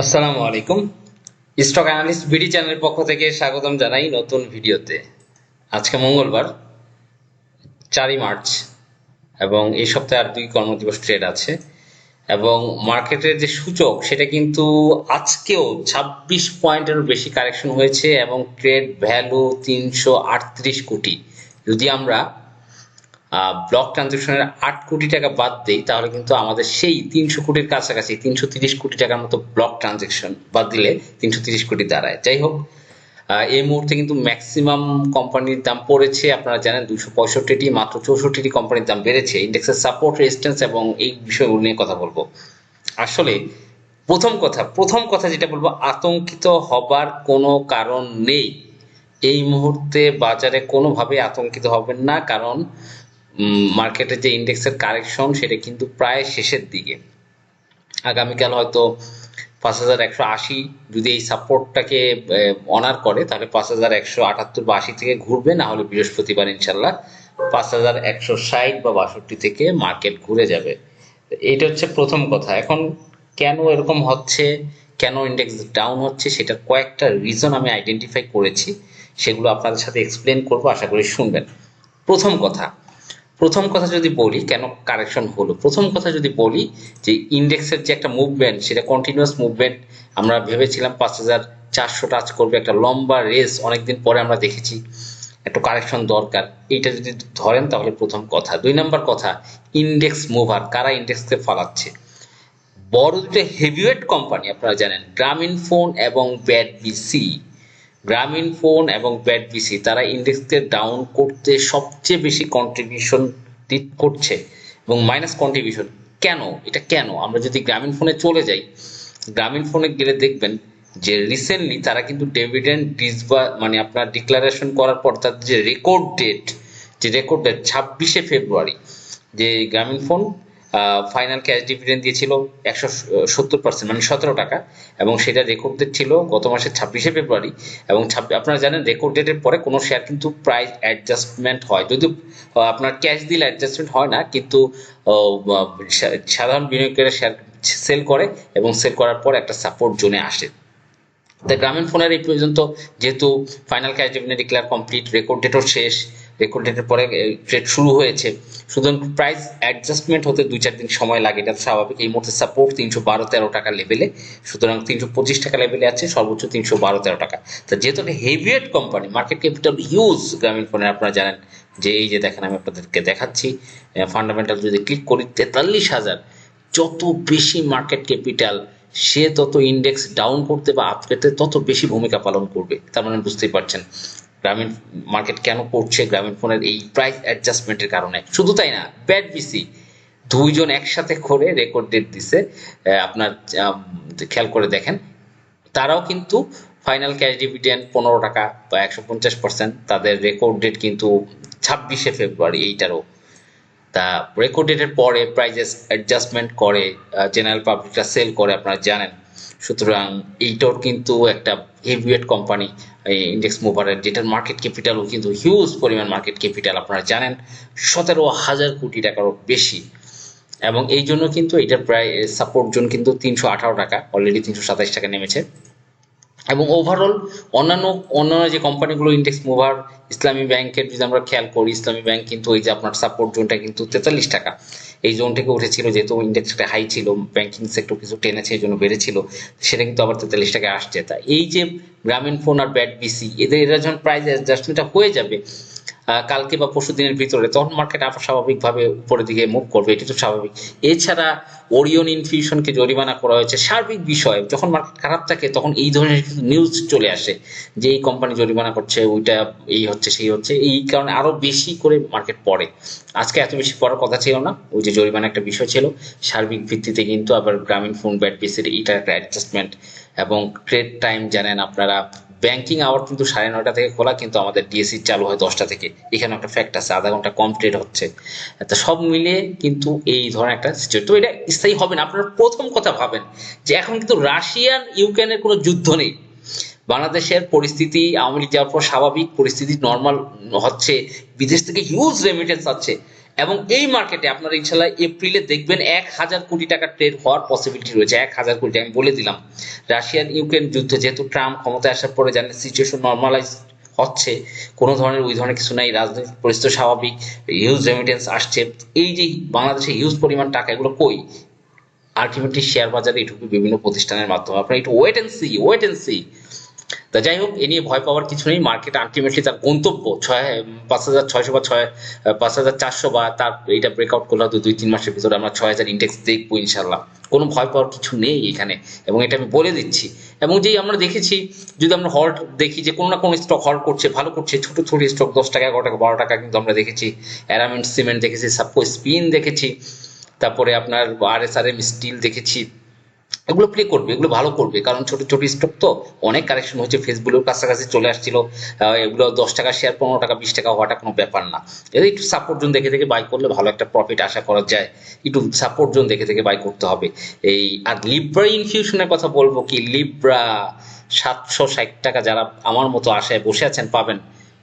আসসালামু আলাইকুম। Stock analyst BD চ্যানেলের পক্ষ থেকে স্বাগতম জানাই নতুন ভিডিওতে। আজকে মঙ্গলবার, চারই মার্চ, এবং এই সপ্তাহে আর দুই কর্মদিবস ট্রেড আছে। এবং মার্কেটের যে সূচক, সেটা কিন্তু আজকেও ছাব্বিশ পয়েন্টেরও বেশি কারেকশন হয়েছে এবং ট্রেড ভ্যালু তিনশো আটত্রিশ কোটি। যদি আমরা ব্লক ট্রানজেকশনের আট কোটি টাকা বাদ দেই, তাহলে কিন্তু আমাদের সেই তিনশো কোটির কাছাকাছি, তিনশো তিরিশ কোটি টাকার মতো ব্লক ট্রানজেকশন বাদ দিলে তিনশো তিরিশ কোটি দাঁড়ায়। যাই হোক এই মুহূর্তে কিন্তু ম্যাক্সিমাম কোম্পানির দাম পড়েছে, আপনারা জানেন দুশো পঁয়ষট্টিটি, মাত্র চৌষট্টিটি কোম্পানির দাম বেড়েছে। ইন্ডেক্সের সাপোর্ট রেজিস্ট্যান্স এবং এই বিষয়গুলো নিয়ে কথা বলব। আসলে, প্রথম কথা প্রথম কথা যেটা বলব, আতঙ্কিত হবার কোনো কারণ নেই। এই মুহূর্তে বাজারে কোনোভাবে আতঙ্কিত হবেন না, কারণ মার্কেটে যে ইন্ডেক্সের কারেকশন সেটা কিন্তু প্রায় শেষের দিকে। আগামীকাল হয়তো পাঁচ হাজার একশো আশি যদি এই সাপোর্টটাকে অনার করে, তাহলে পাঁচ হাজার একশো আটাত্তর বা আশি থেকে ঘুরবে, না হলে বৃহস্পতিবার ইনশাল্লাহ পাঁচ হাজার একশো ষাট বা বাষট্টি থেকে মার্কেট ঘুরে যাবে। এইটা হচ্ছে প্রথম কথা। এখন কেন এরকম হচ্ছে, কেন ইন্ডেক্স ডাউন হচ্ছে সেটার কয়েকটা রিজন আমি আইডেন্টিফাই করেছি, সেগুলো আপনাদের সাথে এক্সপ্লেন করব, আশা করি শুনবেন। প্রথম কথা প্রথম কথা যদি বলি, কেন কারেকশন হলো? প্রথম কথা যদি বলি, যে ইন্ডেক্সের যে একটা মুভমেন্ট সেটা কন্টিনিউয়াস মুভমেন্ট আমরা ভেবেছিলাম পাঁচ হাজার চারশো টাচ করবে, একটা লম্বা রেস অনেকদিন পরে আমরা দেখেছি, একটু কারেকশন দরকার। এইটা যদি ধরেন তাহলে প্রথম কথা। দুই নম্বর কথা ইন্ডেক্স মুভার কারা ইন্ডেক্সকে ফালাচ্ছে? বড় দুটো হেভিওয়েট কোম্পানি আপনারা জানেন গ্রামীণ ফোন এবং ব্যাট বিসি গ্রামীণ ফোন এবং ব্যাট বিসি তারা ইন্ডেক্সকে ডাউন করতে সবচেয়ে বেশি কন্ট্রিবিউশন করছে এবং মাইনাস কন্ট্রিবিউশন কেন? এটা কেন? আমরা যদি গ্রামীণ ফোনে চলে যাই, গ্রামীণ ফোনে গেলে দেখবেন যে রিসেন্টলি তারা কিন্তু ডেভিডেন্ড ডিসবা মানে আপনার ডিক্লারেশন করার পর তাদের যে রেকর্ড ডেট যে রেকর্ড ডেট ছাব্বিশে ফেব্রুয়ারি, যে গ্রামীণ ফোন ফাইনাল ক্যাশ ডিভিডেন্ড দিয়েছিল একশো সত্তর পার্সেন্ট মানে সতেরো টাকা, এবং সেটা রেকর্ড ডেট ছিল গত মাসের ছাব্বিশে ফেব্রুয়ারি, এবং আপনারা জানেন রেকর্ড ডেটের পরে কোনো শেয়ার কিন্তু প্রাইস অ্যাডজাস্টমেন্ট হয়। যদিও আপনার ক্যাশ দিলে অ্যাডজাস্টমেন্ট হয় না, কিন্তু সাধারণ বিনিয়োগকারীরা শেয়ার সেল করে, এবং সেল করার পর একটা সাপোর্ট জোনে আসে। তাই গ্রামীণ ফোনের এই পর্যন্ত যেহেতু final cash dividend declare complete record ডেটও শেষ রেকর্ড ডেটের পরে ট্রেড শুরু হয়েছে। সুতরাং প্রাইস অ্যাডজাস্টমেন্ট হতে দুই চার দিন সময় লাগে, এটা স্বাভাবিক। এই মুহূর্তে সাপোর্ট তিনশো বারো তেরো টাকা লেভেলে সুতরাং তিনশো পঁচিশ টাকা লেভেলে আছে, সর্বোচ্চ তিনশো বারো তেরো টাকা। তো যেহেতু একটা heavyweight company market capital huge Grameen ফোনের, আপনারা জানেন যে, এই যে দেখেন, আমি আপনাদেরকে দেখাচ্ছি ফান্ডামেন্টাল যদি ক্লিক করি, তেতাল্লিশ হাজার। যত বেশি মার্কেট ক্যাপিটাল সে তত ইন্ডেক্স ডাউন করতে বা আপ করতে তত বেশি ভূমিকা পালন করবে। তার মানে বুঝতেই পারছেন। গ্রামীণ মার্কেট কেন পড়ছে গ্রামীণ ফোনের এই প্রাইস অ্যাডজাস্টমেন্টের কারণে। শুধু তাই না ব্যাট বিসি দুইজন একসাথে করে রেকর্ড ডেট দিছে। আপনার খেয়াল করে দেখেন, তারাও কিন্তু ফাইনাল ক্যাশ ডিভিডেন্ড পনেরো টাকা বা একশো পঞ্চাশ পার্সেন্ট তাদের রেকর্ড ডেট কিন্তু ছাব্বিশে ফেব্রুয়ারি, এইটারও। তা রেকর্ড ডেটের পরে প্রাইজেস অ্যাডজাস্টমেন্ট করে জেনারেল পাবলিকরা সেল করে, আপনারা জানেন। সুতরাং এইটাও কিন্তু একটা হেভিওয়েট কোম্পানি ইন্ডেক্স মুভারের যেটার মার্কেট ক্যাপিটালও কিন্তু হিউজ পরিমাণ মার্কেট ক্যাপিটাল আপনারা জানেন, সতেরো হাজার কোটি টাকারও বেশি। এবং এই জন্য কিন্তু এটার প্রায় সাপোর্ট জোন কিন্তু তিনশো আঠারো টাকা অলরেডি তিনশো সাতাশ টাকা নেমেছে। এবং ওভারঅল অন্যান্য অন্যান্য যে কোম্পানিগুলো ইন্ডেক্স মুভার ইসলামী ব্যাংকের যদি আমরা খেয়াল করি ইসলামী ব্যাংক কিন্তু ওই যে আপনার সাপোর্ট জোনটা কিন্তু তেতাল্লিশ টাকা। এই জোন থেকে উঠেছিল যেহেতু ইন্ডেক্সটা হাই ছিল ব্যাংকিং সেক্টর কিছু টেনেছে এই জন্য বেড়েছিল সেটা কিন্তু আবার তেতাল্লিশ টাকায় আসছে। তা এই যে গ্রামীণ ফোন আর ব্যাট বিসি এদের এরা যখন প্রাইস অ্যাডজাস্টমেন্টটা হয়ে যাবে কালকে বা পরশু দিনের ভিতরে তখন মার্কেট আবার স্বাভাবিকভাবে উপরের দিকে মুভ করবে এটি তো স্বাভাবিক। এছাড়া ওরিয়ন ইনফিউশনকে জরিমানা করা হয়েছে, সার্বিক বিষয়। যখন মার্কেট খারাপ থাকে, তখন এই ধরনের নিউজ চলে আসে যে এই কোম্পানি জরিমানা করছে, ওইটা এই হচ্ছে, সেই হচ্ছে, এই কারণে আরও বেশি করে মার্কেট পড়ে। আজকে এত বেশি পড়ার কথা ছিল না, ওই যে জরিমানা একটা বিষয় ছিল। সার্বিক ভিত্তিতে কিন্তু আবার গ্রামীণ ফোন ব্যাট বিসির এটা একটা অ্যাডজাস্টমেন্ট এবং ট্রেড টাইম জানেন আপনারা ব্যাংকিং আওয়ার কিন্তু সাড়ে নয়টা থেকে খোলা, কিন্তু আমাদের ডিএসসি চালু হয় দশটা থেকে। এখানে একটা ফ্যাক্ট আছে, আধা ঘণ্টা কমপ্লিট হচ্ছে। তা সব মিলিয়ে কিন্তু এই ধরনের একটা সিচুয়েশন তো এটা স্থায়ী হবে না। আপনারা প্রথম কথা ভাবেন যে এখন কিন্তু রাশিয়ান ইউক্রেনের কোনো যুদ্ধ নেই। বাংলাদেশের পরিস্থিতি আওয়ামী লীগ যাওয়ার পর স্বাভাবিক পরিস্থিতি নর্মাল হচ্ছে। বিদেশ থেকে হিউজ রেমিটেন্স আছে এবং এই মার্কেটে আপনারা ইনশাল্লাহ এপ্রিলে দেখবেন এক হাজার কোটি টাকা ট্রেড হওয়ার পসিবিলিটি রয়েছে। এক হাজার কোটি আমি বলে দিলাম। রাশিয়ান ইউক্রেন যুদ্ধ যেহেতু ট্রাম্প ক্ষমতায় আসার পরে জানেন সিচুয়েশন নর্মালাইজ হচ্ছে, কোনো ধরনের ওই ধরনের কিছু নাই, রাজনৈতিক পরিস্থিতি স্বাভাবিক হিউজ রেমিটেন্স আসছে। এই যে বাংলাদেশে হিউজ পরিমাণ টাকা, এগুলো কই? আলটিমেটলি শেয়ার বাজারে এটুকু বিভিন্ন প্রতিষ্ঠানের মাধ্যমে। আপনারা একটু wait and see wait and see তা যাই হোক, এ নিয়ে ভয় পাওয়ার কিছু নেই। মার্কেট আলটিমেটলি তার গন্তব্য ছয় পাঁচ হাজার ছয়শো বা ছয় পাঁচ হাজার চারশো বা তার এইটা ব্রেকআউট করলে হয়তো দুই, তিন মাসের ভিতরে আমরা ছয় হাজার ইন্ডেক্স দেখব ইনশাল্লাহ কোনো ভয় পাওয়ার কিছু নেই এখানে। এবং এটা আমি বলে দিচ্ছি। এবং যেই আমরা দেখেছি, যদি আমরা হল্ট দেখি যে কোনো না কোনো স্টক হল্ট করছে, ভালো করছে, ছোট ছোট স্টক দশ টাকা, এগারো টাকা, বারো টাকা কিন্তু আমরা দেখেছি। অ্যারামেন্ট সিমেন্ট দেখেছি সাপো স্পিন দেখেছি। তারপরে আপনার R S R M steel দেখেছি। এগুলো প্লে করবে, এগুলো ভালো করবে। কারণ ছোট ছোট স্টক তো অনেক কারেকশন হয়েছে। ফেসবুকের কাছাকাছি চলে আসছিল। এগুলো দশ টাকা শেয়ার পনেরো টাকা, বিশ টাকা হওয়াটা কোনো ব্যাপার না। এদের একটু সাপোর্ট জোন দেখে দেখে বাই করলে ভালো একটা প্রফিট আশা করা যায়। একটু সাপোর্ট জোন দেখে দেখে বাই করতে হবে। এই, আর লিব্রা ইনফিউশনের কথা বলব কি? লিব্রা সাতশো ষাট টাকা যারা আমার মতো আশায় বসে আছেন, পাবেন।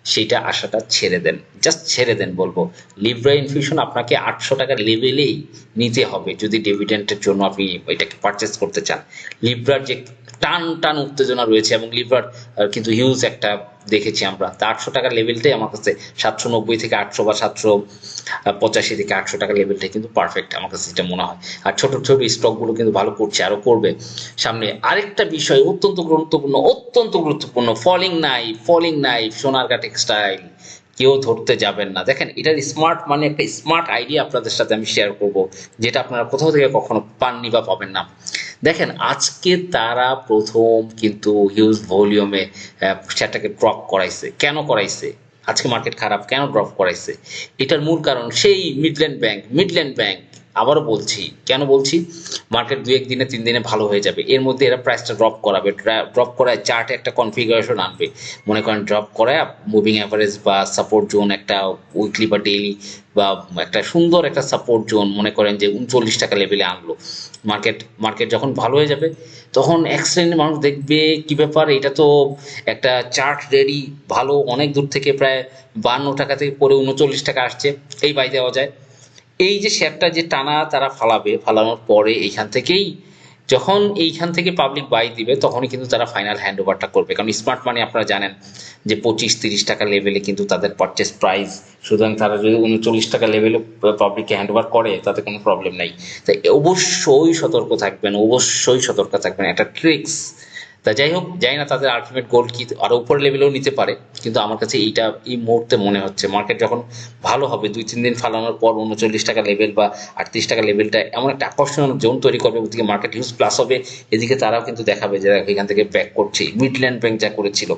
সেইটা আশাটা ছেড়ে দেন। জাস্ট ছেড়ে দেন বলব। লিব্রা ইনফিউশন আপনাকে আটশো টাকার লেভেলেই নিতে হবে। যদি ডিভিডেন্টের জন্য আপনি এটাকে পারচেস করতে চান। লিব্রার যে টান টান উত্তেজনা রয়েছে এবং লিভার কিন্তু হিউজ একটা দেখেছি আমরা। তা আটশো টাকার লেভেলটাই আমার কাছে সাতশো নব্বই থেকে আটশো বা সাতশো পঁচাশি থেকে আটশো টাকার লেভেলটাই কিন্তু পারফেক্ট আমার কাছে যেটা মনে হয়। আর ছোট ছোট স্টকগুলো কিন্তু ভালো করছে আরও করবে। সামনে আরেকটা বিষয় অত্যন্ত গুরুত্বপূর্ণ অত্যন্ত গুরুত্বপূর্ণ falling knife falling knife Sonargaon textile কেউ ধরতে যাবেন না। দেখেন, এটার স্মার্ট মানে একটা স্মার্ট আইডিয়া আপনাদের সাথে আমি শেয়ার করব, যেটা আপনারা কোথাও থেকে কখনো পাননি বা পাবেন না। দেখেন, আজকে তারা প্রথম কিন্তু হিউজ ভলিউমে শেয়ারটাকে ড্রপ করাইছে। কেন করাইছে? আজকে মার্কেট খারাপ, কেন ড্রপ করাইছে? এটার মূল কারণ সেই মিডল্যান্ড ব্যাংক মিডল্যান্ড ব্যাংক আবারও বলছি, কেন বলছি? মার্কেট দু এক দিনে তিন দিনে ভালো হয়ে যাবে। এর মধ্যে এরা প্রাইসটা ড্রপ করাবে। ড্রপ করায় চার্টে একটা কনফিগারেশন আনবে। মনে করেন ড্রপ করায় মুভিং অ্যাভারেজ বা সাপোর্ট জোন একটা উইকলি বা ডেইলি বা একটা সুন্দর একটা সাপোর্ট জোন মনে করেন যে উনচল্লিশ টাকা লেভেলে আনলো। মার্কেট মার্কেট যখন ভালো হয়ে যাবে, তখন এক শ্রেণির মানুষ দেখবে কি ব্যাপার, এটা তো একটা চার্ট রেডি ভালো, অনেক দূর থেকে প্রায় বান্ন টাকা থেকে পরে উনচল্লিশ টাকা আসছে। এই বাই দেওয়া যায়। এই যে শেয়ারটা যে টানা তারা ফালাবে, ফালানোর পরে এইখান থেকেই যখন এইখান থেকে পাবলিক বাই দিবে, তখনই কিন্তু তারা ফাইনাল হ্যান্ড ওভারটা করবে। কারণ স্মার্ট মানি আপনারা জানেন যে পঁচিশ, তিরিশ টাকা লেভেলে কিন্তু তাদের পারচেস প্রাইস সুতরাং তারা যদি উনচল্লিশ টাকা লেভেলে পাবলিককে হ্যান্ড ওভার করে, তাতে কোনো প্রবলেম নাই। তাই অবশ্যই সতর্ক থাকবেন, অবশ্যই সতর্ক থাকবেন। একটা ট্রিক্স তা যাই হোক, জানি না তাদের আলটিমেট গোল কি, আরও উপর লেভেলেও নিতে পারে, কিন্তু আমার কাছে এইটা, এই মুহূর্তে মনে হচ্ছে। মার্কেট যখন ভালো হবে, দুই তিন দিন ফালানোর পর উনচল্লিশ টাকা লেভেল বা আটত্রিশ টাকা লেভেলটা এমন একটা আকর্ষণীয় জোন তৈরি করবে, ওদিকে মার্কেট হিউজ প্লাস হবে। এদিকে তারাও কিন্তু দেখাবে যে এখান থেকে ব্যাক করছে। মিডল্যান্ড ব্যাংক যা করেছিল,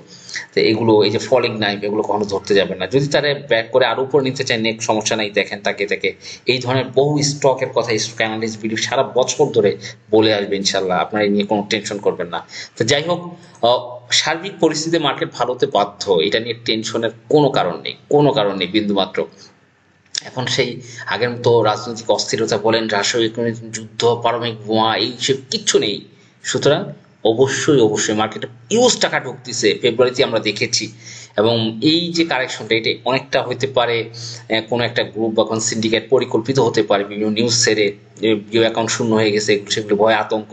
তো এগুলো, এই যে ফলিং নাইফ এগুলো কখনো ধরতে যাবে না। যদি তারা ব্যাক করে আরও উপর নিতে চায় নেক সমস্যা নাই, দেখেন তাকে তাকে। এই ধরনের বহু স্টকের কথা স্টক অ্যানালিস্ট ভিডিও সারা বছর ধরে বলে আসবে ইনশাল্লাহ আপনারা এই নিয়ে কোনো টেনশন করবেন না। তো যাই হোক সার্বিক পরিস্থিতিতে মার্কেট ভালো হতে বাধ্য। এটা নিয়ে টেনশনের কোনো কারণ নেই, কোনো কারণ নেই বিন্দুমাত্র এখন সেই আগের মতো রাজনৈতিক অস্থিরতা বলেন, রাসায়নিক যুদ্ধ, পারমাণবিক বোমা এইসব কিচ্ছু নেই। সুতরাং অবশ্যই অবশ্যই মার্কেটে ইউজ টাকা ঢুকতেছে, ফেব্রুয়ারিতে আমরা দেখেছি। এবং এই যে কারেকশনটা এটা অনেকটা হতে পারে কোনো একটা গ্রুপ বা কোনো সিন্ডিকেট পরিকল্পিত হতে পারে, বিভিন্ন নিউজ সেরে জিও অ্যাকাউন্ট শূন্য হয়ে গেছে সেগুলো ভয় আতঙ্ক।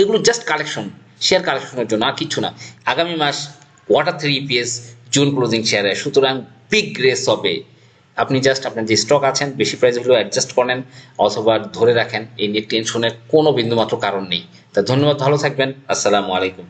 এগুলো জাস্ট কালেকশন শেয়ার কালেকশনের জন্য আর কিছু না। আগামী মাস quarter three EPS June closing শেয়ারে সুতরাং বিগ রেস হবে। আপনি জাস্ট আপনার যে স্টক আছেন, বেশি প্রাইস হলেও অ্যাডজাস্ট করেন অথবা ধরে রাখেন। এই নিয়ে টেনশনের কোনো বিন্দুমাত্র কারণ নেই। তা ধন্যবাদ, ভালো থাকবেন। আসসালামু আলাইকুম।